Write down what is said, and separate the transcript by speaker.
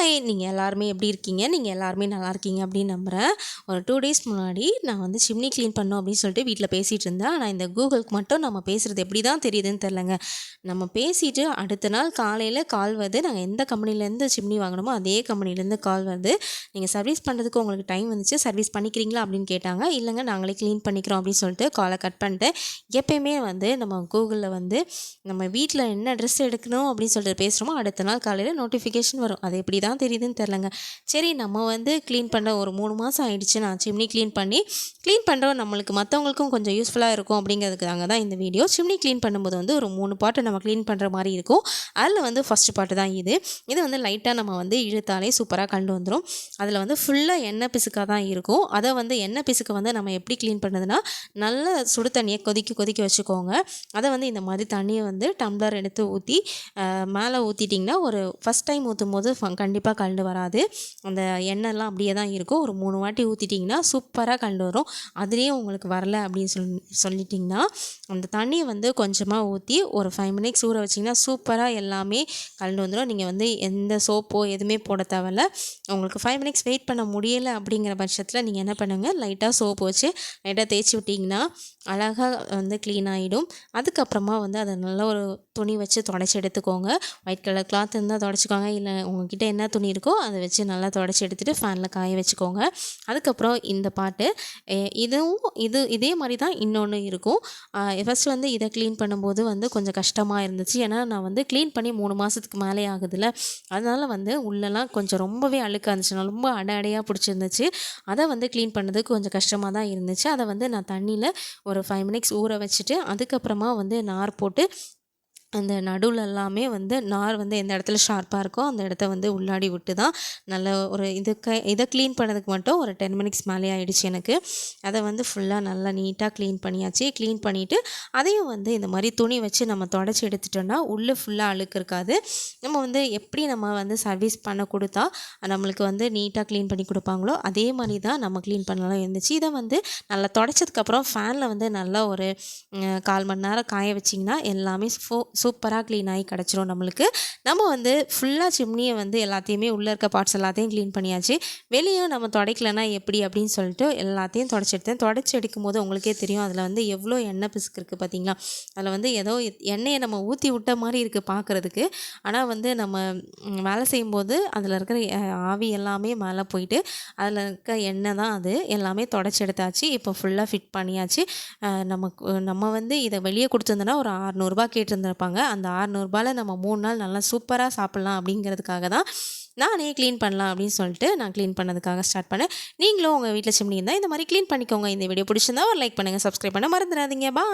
Speaker 1: Hi நீங்கள் எல்லாருமே எப்படி இருக்கீங்க? நீங்கள் எல்லாருமே நல்லா இருக்கீங்க அப்படின்னு நம்புகிறேன் ஒரு டூ டேஸ் முன்னாடி நான் வந்து சிம்னி க்ளீன் பண்ணோம் அப்படின்னு சொல்லிட்டு வீட்டில் பேசிகிட்டு இருந்தேன். ஆனால் இந்த கூகுளுக்கு மட்டும் நம்ம பேசுகிறது எப்படி தான் தெரியுதுன்னு தெரிலங்க நம்ம பேசிட்டு அடுத்த நாள் காலையில் கால் வருது. நாங்கள் எந்த கம்பெனிலேருந்து சிம்னி வாங்கினோமோ அதே கம்பெனிலேருந்து கால் வருது. நீங்கள் சர்வீஸ் பண்ணுறதுக்கு உங்களுக்கு டைம் வந்துச்சு. சர்வீஸ் பண்ணிக்கிறீங்களா அப்படின்னு கேட்டாங்க. இல்லைங்க நாங்களே க்ளீன் பண்ணிக்கிறோம் அப்படின்னு சொல்லிட்டு காலை கட் பண்ணிட்டேன் எப்பயுமே வந்து நம்ம கூகுளில் வந்து நம்ம வீட்டில் என்ன ட்ரெஸ் எடுக்கணும் அப்படின்னு சொல்லிட்டு பேசுகிறோமோ அடுத்த நாள் காலையில் நோட்டிஃபிகேஷன் வரும். அது எப்படி தான் தெரியுதுன்னு தெரிலங்க. சரி நம்ம வந்து க்ளீன் பண்ண ஒரு மூணு மாதம் ஆகிடுச்சு நான் சிம்னி க்ளீன் பண்ணி க்ளீன் பண்ணுறோம் நம்மளுக்கு மற்றவங்களுக்கும் கொஞ்சம் யூஸ்ஃபுல்லாக இருக்கும் அப்படிங்கிறதுக்காக தான் இந்த வீடியோ சிம்னி க்ளீன் பண்ணும்போது வந்து ஒரு மூணு பாட்டு நம்ம க்ளீன் பண்ணுற மாதிரி இருக்கும். அதில் வந்து ஃபஸ்ட்டு பாட்டு தான் இது. இது வந்து லைட்டாக நம்ம வந்து இழுத்தாலே சூப்பராக கண்டு வந்துடும் அதில் வந்து ஃபுல்லாக எண்ணெய் பிசுக்காக தான் இருக்கும். அதை வந்து எண்ணெய் பிசுக்க வந்து நம்ம எப்படி க்ளீன் பண்ணுதுன்னா நல்ல சுடு தண்ணியை கொதிக்க கொதிக்க வச்சுக்கோங்க. அதை வந்து இந்த மாதிரி தண்ணியை வந்து டம்ளர் எடுத்து ஊற்றி மேலே ஊற்றிட்டிங்கன்னா ஒரு ஃபஸ்ட் டைம் ஊற்றும் போது கண்டிப்பாக கண்டிப்பாக கலண்டு வராது. அந்த எண்ணெய்லாம் அப்படியே தான் இருக்கும். ஒரு மூணு வாட்டி ஊற்றிட்டிங்கன்னா சூப்பராக கலண்டு வரும். அதுலேயும் உங்களுக்கு வரல அப்படின்னு சொல் சொல்லிட்டிங்கன்னா அந்த தண்ணியை வந்து கொஞ்சமாக ஊற்றி ஒரு ஃபைவ் மினிட்ஸ் ஊற வச்சிங்கன்னா சூப்பராக எல்லாமே கலந்து வந்துடும் நீங்கள் வந்து எந்த சோப்போ எதுவுமே போட தேவையில்ல. உங்களுக்கு ஃபைவ் மினிட்ஸ் வெயிட் பண்ண முடியலை அப்படிங்கிற பட்சத்தில் நீங்கள் என்ன பண்ணுங்கள் லைட்டாக சோப்பு வச்சு லைட்டாக தேய்ச்சி விட்டிங்கன்னா அழகாக வந்து க்ளீன் ஆகிடும் அதுக்கப்புறமா வந்து அதை நல்லா ஒரு துணி வச்சு தொடச்சி எடுத்துக்கோங்க. ஒயிட் கலர் கிளாத் இருந்தால் தொடச்சிக்கோங்க. இல்லை உங்ககிட்ட என்ன துணி இருக்கோ அதை வச்சு நல்லா தொடச்சி எடுத்துகிட்டு ஃபேனில் காய வச்சுக்கோங்க. அதுக்கப்புறம் இந்த பாட்டு இதுவும் இது இதே மாதிரி தான் இன்னொன்று இருக்கும். ஃபஸ்ட் வந்து இதை க்ளீன் பண்ணும்போது வந்து கொஞ்சம் கஷ்டமாக இருந்துச்சு. ஏன்னா நான் வந்து க்ளீன் பண்ணி மூணு மாதத்துக்கு மேலே ஆகுதுல்ல. அதனால் வந்து உள்ளெல்லாம் கொஞ்சம் ரொம்பவே அழுக்காக இருந்துச்சு ரொம்ப அடை அடையாக பிடிச்சிருந்துச்சு. அதை வந்து க்ளீன் பண்ணதுக்கு கொஞ்சம் கஷ்டமாக தான் இருந்துச்சு. அதை வந்து நான் தண்ணியில் ஒரு ஃபைவ் மினிட்ஸ் ஊற வச்சுட்டு அதுக்கப்புறமா வந்து நார் போட்டு அந்த நடுவில் எல்லாமே வந்து நார் வந்து எந்த இடத்துல ஷார்ப்பாக இருக்கோ அந்த இடத்த வந்து உள்ளாடி விட்டு தான் நல்ல ஒரு இது க இதை க்ளீன் பண்ணதுக்கு மட்டும் ஒரு டென் மினிட்ஸ் மேலே ஆகிடுச்சு எனக்கு. அதை வந்து ஃபுல்லாக நல்லா நீட்டாக க்ளீன் பண்ணியாச்சு. க்ளீன் பண்ணிவிட்டு அதையும் வந்து இந்த மாதிரி துணி வச்சு நம்ம தொடச்சி எடுத்துட்டோம்னா உள்ளே ஃபுல்லாக அழுக்கு இருக்காது. நம்ம வந்து எப்படி நம்ம வந்து சர்வீஸ் பண்ண கொடுத்தா நம்மளுக்கு வந்து நீட்டாக க்ளீன் பண்ணி கொடுப்பாங்களோ அதே மாதிரி தான் நம்ம க்ளீன் பண்ணலாம் இருந்துச்சு. இதை வந்து நல்லா தொடச்சதுக்கப்புறம் ஃபேனில் வந்து நல்லா ஒரு கால் மணி நேரம் காய வச்சிங்கன்னா எல்லாமே ஃபோ சூப்பராக க்ளீன் ஆகி கிடச்சிரும் நம்மளுக்கு. நம்ம வந்து ஃபுல்லாக சிம்னியை வந்து எல்லாத்தையுமே உள்ளே இருக்க பார்ட்ஸ் எல்லாத்தையும் க்ளீன் பண்ணியாச்சு. வெளியே நம்ம துடைக்கலன்னா எப்படி அப்படின்னு சொல்லிட்டு எல்லாத்தையும் தொடச்செடுத்தேன். தொடச்சி எடுக்கும் போது உங்களுக்கே தெரியும் அதில் வந்து எவ்வளோ எண்ணெய் பிசுக்கு இருக்குது பார்த்தீங்களா அதில் வந்து ஏதோ எண்ணெயை நம்ம ஊற்றி விட்ட மாதிரி இருக்குது பார்க்குறதுக்கு ஆனால் வந்து நம்ம வேலை செய்யும்போது அதில் இருக்கிற ஆவி எல்லாமே மேலே போயிட்டு அதில் இருக்க எண்ணெய் தான் அது. எல்லாமே தொடச்சி எடுத்தாச்சு. இப்போ ஃபுல்லாக ஃபிட் பண்ணியாச்சு. நமக்கு நம்ம வந்து இதை வெளியே கொடுத்துருந்தோன்னா ஒரு அறநூறுபா கேட்டிருந்திருப்பாங்க. சொல்லியிருக்காங்க அந்த ஆறுநூறுபாவில் நம்ம மூணு நாள் நல்லா சூப்பராக சாப்பிட்லாம் அப்படிங்கிறதுக்காக தான் நானே க்ளீன் பண்ணலாம் அப்படின்னு சொல்லிட்டு நான் க்ளீன் பண்ணதுக்காக ஸ்டார்ட் பண்ணேன். நீங்களும் உங்கள் வீட்டில் சிம்னி இருந்தால் இந்த மாதிரி க்ளீன் பண்ணிக்கோங்க. இந்த வீடியோ பிடிச்சிருந்தா ஒரு லைக் பண்ணுங்கள் சப்ஸ்கிரைப் பண்ண மறந்துடாதீங்க. பா